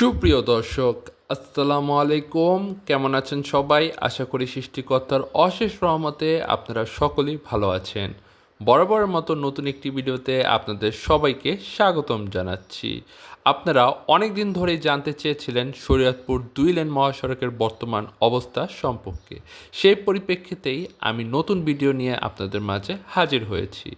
সুপ্রিয় দর্শক, আসসালামু আলাইকুম। কেমন আছেন সবাই? আশা করি সৃষ্টিকর্তার অশেষ রহমতে আপনারা সকলেই ভালো আছেন। বরাবরের মতো নতুন একটি ভিডিওতে আপনাদের সবাইকে স্বাগতম জানাচ্ছি। আপনারা অনেক দিন ধরেই জানতে চেয়েছিলেন শরীয়তপুর দুই লেন মহাসড়কের বর্তমান অবস্থা সম্পর্কে। সেই পরিপ্রেক্ষিতেই আমি নতুন ভিডিও নিয়ে আপনাদের মাঝে হাজির হয়েছি।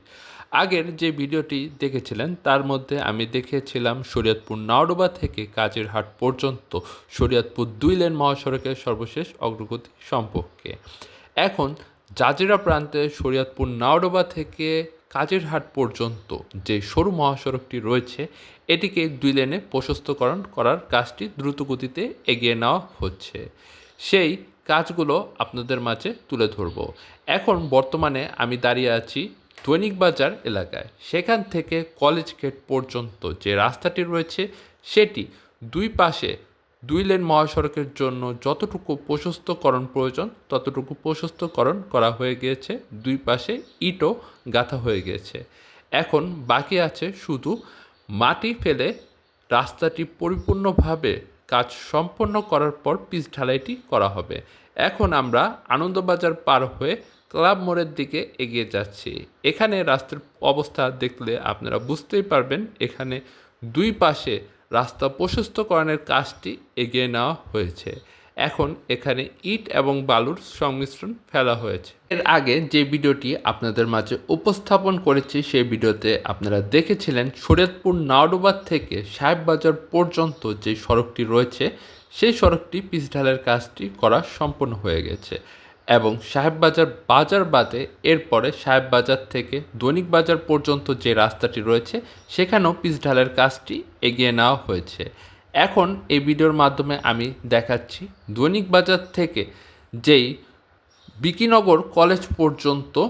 আগের যে ভিডিওটি দেখেছিলেন, তার মধ্যে আমি দেখিয়েছিলাম শরীয়তপুর নাওডোবা থেকে কাজিরহাট পর্যন্ত শরীয়তপুর দুই লেন মহাসড়কের সর্বশেষ অগ্রগতি সম্পর্কে। এখন জাজিরা প্রান্তে শরীয়তপুর নাওডোবা থেকে কাজিরহাট পর্যন্ত যে সরু মহাসড়কটি রয়েছে, এটিকে দুই লেনে প্রশস্তকরণ করার কাজটি দ্রুতগতিতে এগিয়ে নেওয়া হচ্ছে। সেই কাজগুলো আপনাদের মাঝে তুলে ধরব। এখন বর্তমানে আমি দাঁড়িয়ে আছি দৈনিক বাজার এলাকায়। সেখান থেকে কলেজ গেট পর্যন্ত যে রাস্তাটি রয়েছে, সেটি দুই পাশে দুই লেন মহাসড়কের জন্য যতটুকু প্রশস্তকরণ প্রয়োজন, ততটুকু প্রশস্তকরণ করা হয়ে গিয়েছে। দুই পাশে ইটও গাঁথা হয়ে গিয়েছে। এখন বাকি আছে শুধু মাটি ফেলে রাস্তাটি পরিপূর্ণভাবে কাজ সম্পন্ন করার পর পিচ ঢালাইটি করা হবে। এখন আমরা আনন্দবাজার পার হয়ে ক্লাব মোড়ের দিকে এগিয়ে যাচ্ছি। এখানে রাস্তার অবস্থা দেখলে আপনারা বুঝতেই পারবেন, এখানে দুই পাশে রাস্তা প্রশস্তকরণের কাজটি এগিয়ে নেওয়া হয়েছে। এখন এখানে ইট এবং বালুর সংমিশ্রণ ফেলা হয়েছে। এর আগে যে ভিডিওটি আপনাদের মাঝে উপস্থাপন করেছি, সেই ভিডিওতে আপনারা দেখেছিলেন শরীয়তপুর নাওডোবার থেকে সাহেববাজার পর্যন্ত যে সড়কটি রয়েছে, সেই সড়কটি পিচ ঢালের কাজটি করা সম্পন্ন হয়ে গেছে। এবং সাহেববাজার বাজার বাদে এরপরে সাহেববাজার থেকে দৈনিক বাজার পর্যন্ত যে রাস্তাটি রয়েছে, সেখানেও পিচ ঢালের কাজটি এগিয়ে নেওয়া হয়েছে। এখন এই ভিডিওর মাধ্যমে আমি দেখাচ্ছি দৈনিক বাজার থেকে যেই বিকিনগর কলেজ পর্যন্ত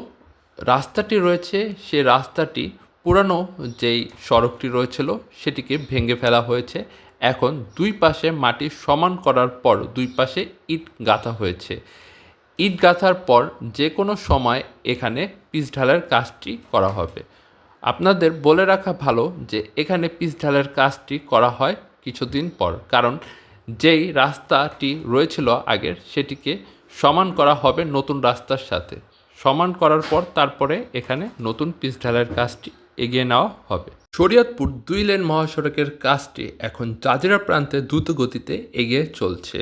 রাস্তাটি রয়েছে, সে রাস্তাটি পুরানো যেই সড়কটি রয়েছিল, সেটিকে ভেঙে ফেলা হয়েছে। এখন দুই পাশে মাটি সমান করার পর দুই পাশে ইট গাঁথা হয়েছে। ইট গাঁথার পর যে কোনো সময় এখানে পিচ ঢালার কাজটি করা হবে। আপনাদের বলে রাখা ভালো যে এখানে পিচ ঢালার কাজটি করা হয় কিছুদিন পর, কারণ যেই রাস্তাটি রয়েছিল আগের সেটিকে সমান করা হবে নতুন রাস্তার সাথে। সমান করার পর তারপরে এখানে নতুন পিচ ঢালার কাজটি এগিয়ে নেওয়া হবে। শরীয়তপুর দুই লেন মহাসড়কের কাজটি এখন জাজিরা প্রান্তে দ্রুত গতিতে এগিয়ে চলছে।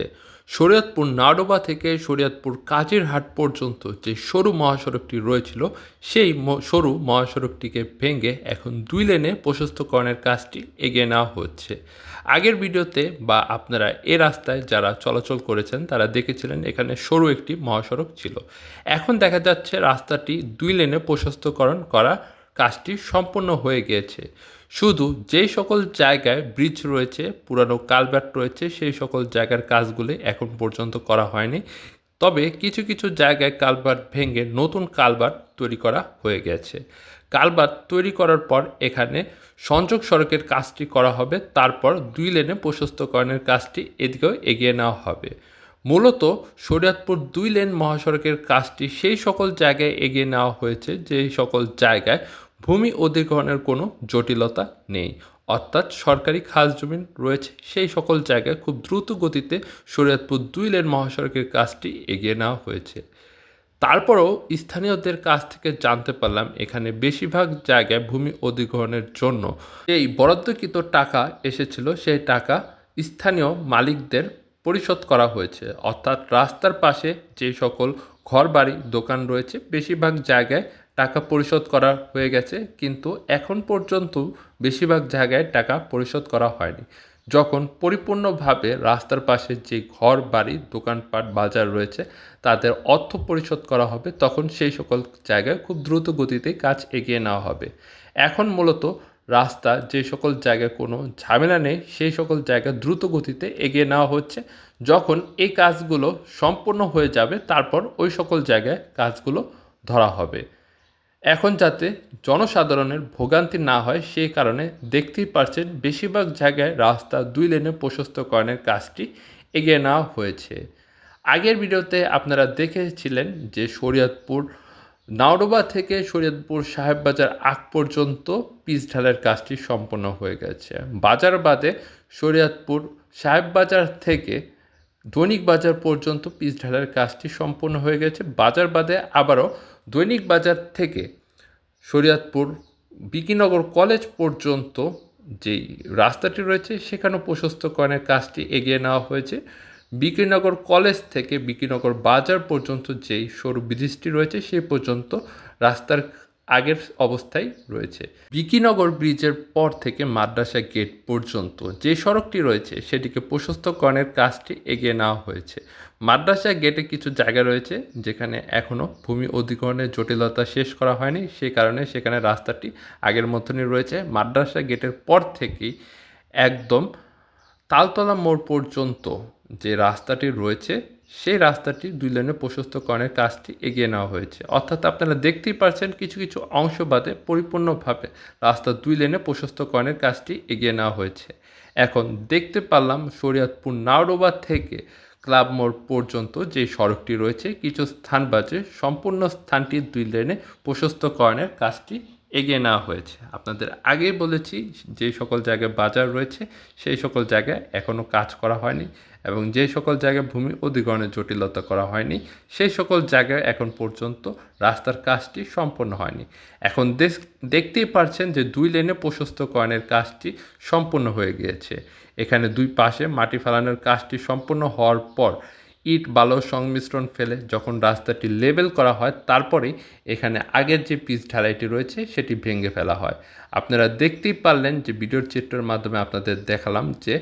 শরীয়তপুর নাডোবা থেকে শরীয়তপুর কাজিরহাট পর্যন্ত যে সরু মহাসড়কটি রয়েছিল, সেই সরু মহাসড়কটিকে ভেঙে এখন দুই লেনে প্রশস্তকরণের কাজটি এগিয়ে নেওয়া হচ্ছে। আগের ভিডিওতে বা আপনারা এ রাস্তায় যারা চলাচল করেছেন, তারা দেখেছিলেন এখানে সরু একটি মহাসড়ক ছিল। এখন দেখা যাচ্ছে রাস্তাটি দুই লেনে প্রশস্তকরণ করা কাজটি সম্পূর্ণ হয়ে গিয়েছে। শুধু যেই সকল জায়গায় ব্রিজ রয়েছে, পুরানো কালভার্ট রয়েছে, সেই সকল জায়গার কাজগুলি এখন পর্যন্ত করা হয়নি। তবে কিছু কিছু জায়গায় কালভার্ট ভেঙে নতুন কালভার্ট তৈরি করা হয়ে গেছে। কালভার্ট তৈরি করার পর এখানে সংযোগ সড়কের কাজটি করা হবে, তারপর দুই লেনে প্রশস্তকরণের কাজটি এদিকেও এগিয়ে নেওয়া হবে। মূলত শরীয়তপুর দুই লেন মহাসড়কের কাজটি সেই সকল জায়গায় এগিয়ে নেওয়া হয়েছে, যেই সকল জায়গায় ভূমি অধিগ্রহণের কোনো জটিলতা নেই। অর্থাৎ সরকারি খাস জমি রয়েছে, সেই সকল জায়গায় খুব দ্রুত গতিতে শরীয়তপুর দুই লেন মহাসড়কের কাজটি এগিয়ে নেওয়া হয়েছে। তারপরেও স্থানীয়দের কাছ থেকে জানতে পারলাম, এখানে বেশিরভাগ জায়গায় ভূমি অধিগ্রহণের জন্য এই বরাদ্দকৃত টাকা এসেছিল, সেই টাকা স্থানীয় মালিকদের পরিশোধ করা হয়েছে। অর্থাৎ রাস্তার পাশে যে সকল ঘরবাড়ি, দোকান রয়েছে, বেশিরভাগ জায়গায় টাকা পরিশোধ করা হয়ে গেছে, কিন্তু এখন পর্যন্ত বেশিরভাগ জায়গায় টাকা পরিশোধ করা হয়নি। যখন পরিপূর্ণভাবে রাস্তার পাশে যে ঘর, বাড়ি, দোকানপাট, বাজার রয়েছে, তাদের অর্থ পরিশোধ করা হবে, তখন সেই সকল জায়গায় খুব দ্রুত গতিতে কাজ এগিয়ে নেওয়া হবে। এখন মূলত রাস্তা যে সকল জায়গায় কোনো ঝামেলা নেই, সেই সকল জায়গায় দ্রুত গতিতে এগিয়ে নেওয়া হচ্ছে। যখন এই কাজগুলো সম্পূর্ণ হয়ে যাবে, তারপর ওই সকল জায়গায় কাজগুলো ধরা হবে। এখন যাতে জনসাধারণের ভোগান্তি না হয় সেই কারণে দেখতেই পারছেন বেশিরভাগ জায়গায় রাস্তা দুই লেনে প্রশস্তকরণের কাজটি এগিয়ে নেওয়া হয়েছে। আগের ভিডিওতে আপনারা দেখেছিলেন যে শরীয়তপুর নাওডোবা থেকে শরীয়তপুর সাহেববাজার আগ পর্যন্ত পিচ ঢালের কাজটি সম্পন্ন হয়ে গেছে। বাজার বাদে শরীয়তপুর সাহেব বাজার থেকে দৈনিক বাজার পর্যন্ত পিচ ঢালার কাজটি সম্পূর্ণ হয়ে গেছে। বাজার বাদে আবারও দৈনিক বাজার থেকে শরীয়তপুর, বিকিনগর কলেজ পর্যন্ত যেই রাস্তাটি রয়েছে, সেখানেও প্রশস্তকরণের কাজটি এগিয়ে নেওয়া হয়েছে। বিকিনগর কলেজ থেকে বিকিনগর বাজার পর্যন্ত যেই সরু ব্রিজটি রয়েছে, সেই পর্যন্ত রাস্তার আগের অবস্থায় রয়েছে। বিকিনগর ব্রিজের পর থেকে মাদ্রাসা গেট পর্যন্ত যে সড়কটি রয়েছে, সেটিকে প্রশস্তকরণের কাজটি এগিয়ে নেওয়া হয়েছে। মাদ্রাসা গেটে কিছু জায়গা রয়েছে, যেখানে এখনও ভূমি অধিগ্রহণের জটিলতা শেষ করা হয়নি। সে কারণে সেখানে রাস্তাটি আগের মতনই রয়েছে। মাদ্রাসা গেটের পর থেকেই একদম তালতলা মোড় পর্যন্ত যে রাস্তাটি রয়েছে সেই রাস্তাটি দুই লেনে প্রশস্তকরণের কাজটি এগিয়ে নেওয়া হয়েছে। অর্থাৎ আপনারা দেখতেই পাচ্ছেন কিছু কিছু অংশ বাদে পরিপূর্ণভাবে রাস্তা দুই লেনে প্রশস্তকরণের কাজটি এগিয়ে নেওয়া হয়েছে। এখন দেখতে পারলাম শরীয়তপুর নাওডোবা থেকে ক্লাব মোড় পর্যন্ত যে সড়কটি রয়েছে, কিছু স্থান বাজে সম্পূর্ণ স্থানটি দুই লেনে প্রশস্তকরণের কাজটি এগিয়ে নেওয়া হয়েছে। আপনাদের আগেই বলেছি, যে সকল জায়গায় বাজার রয়েছে, সেই সকল জায়গায় এখনও কাজ করা হয়নি এবং যে সকল জায়গায় ভূমি অধিগ্রহণের জটিলতা করা হয়নি, সেই সকল জায়গায় এখন পর্যন্ত রাস্তার কাজটি সম্পন্ন হয়নি। এখন দেশ- দেখতেই পারছেন যে দুই লেনে প্রশস্ত প্রশস্তকরণের কাজটি সম্পূর্ণ হয়ে গিয়েছে। এখানে দুই পাশে মাটি ফেলানোর কাজটি সম্পূর্ণ হওয়ার পর ইট বালো সংমিশ্রণ ফেলে যখন রাস্তাটি লেবেল করা হয় তারপরেই এখানে আগের যে পিচ ঢালাইটি রয়েছে, সেটি ভেঙে ফেলা হয়। আপনারা দেখতেই পারলেন যে ভিডিওর চিত্রের মাধ্যমে আপনাদের দেখালাম যে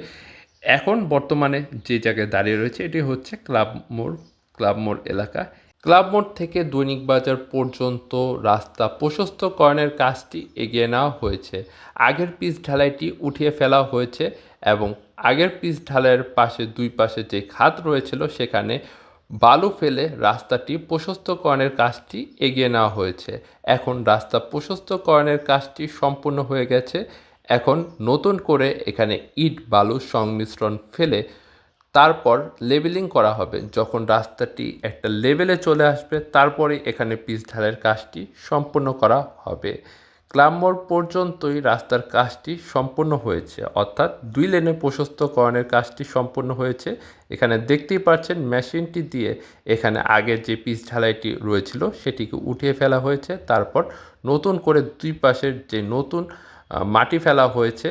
এখন বর্তমানে যে জায়গায় দাঁড়িয়ে রয়েছে, এটি হচ্ছে ক্লাব মোড় ক্লাব মোড় এলাকা। ক্লাব মোড় থেকে দৈনিক বাজার পর্যন্ত রাস্তা প্রশস্তকরণের কাজটি এগিয়ে নেওয়া হয়েছে। আগের পিচ ঢালাইটি উঠিয়ে ফেলা হয়েছে এবং আগের পিচ ঢালের পাশে, দুই পাশে যে খাত রয়েছিল, সেখানে বালু ফেলে রাস্তাটি প্রশস্তকরণের কাজটি এগিয়ে নেওয়া হয়েছে। এখন রাস্তা প্রশস্তকরণের কাজটি সম্পূর্ণ হয়ে গেছে। এখন নতুন করে এখানে ইট, বালু সংমিশ্রণ ফেলে তারপর লেবেলিং করা হবে। যখন রাস্তাটি একটা লেভেলে চলে আসবে, তারপরে এখানে পিচ ঢালের কাজটি সম্পূর্ণ করা হবে। মোড় পর্যন্তই রাস্তার কাজটি সম্পূর্ণ হয়েছে। অর্থাৎ দুই লেনে প্রশস্তকরণের কাজটি সম্পূর্ণ হয়েছে। এখানে দেখতেই পাচ্ছেন মেশিনটি দিয়ে এখানে আগের যে পিচ ঢালাইটি রয়েছিল সেটিকে উঠিয়ে ফেলা হয়েছে। তারপর নতুন করে দুই পাশের যে নতুন মাটি ফেলা হয়েছে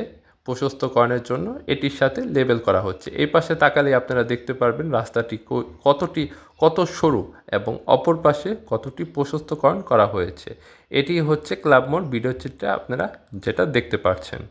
প্রশস্তকরণের জন্য এটির সাথে লেবেল করা হচ্ছে। এই পাশে তাকালে আপনারা দেখতে পারবেন রাস্তাটি কতটি, কত সরু এবং অপর পাশে কতটি প্রশস্তকরণ করা হয়েছে। এটি হচ্ছে ক্লাব মোড়, ভিডিও চিত্রে আপনারা যেটা দেখতে পাচ্ছেন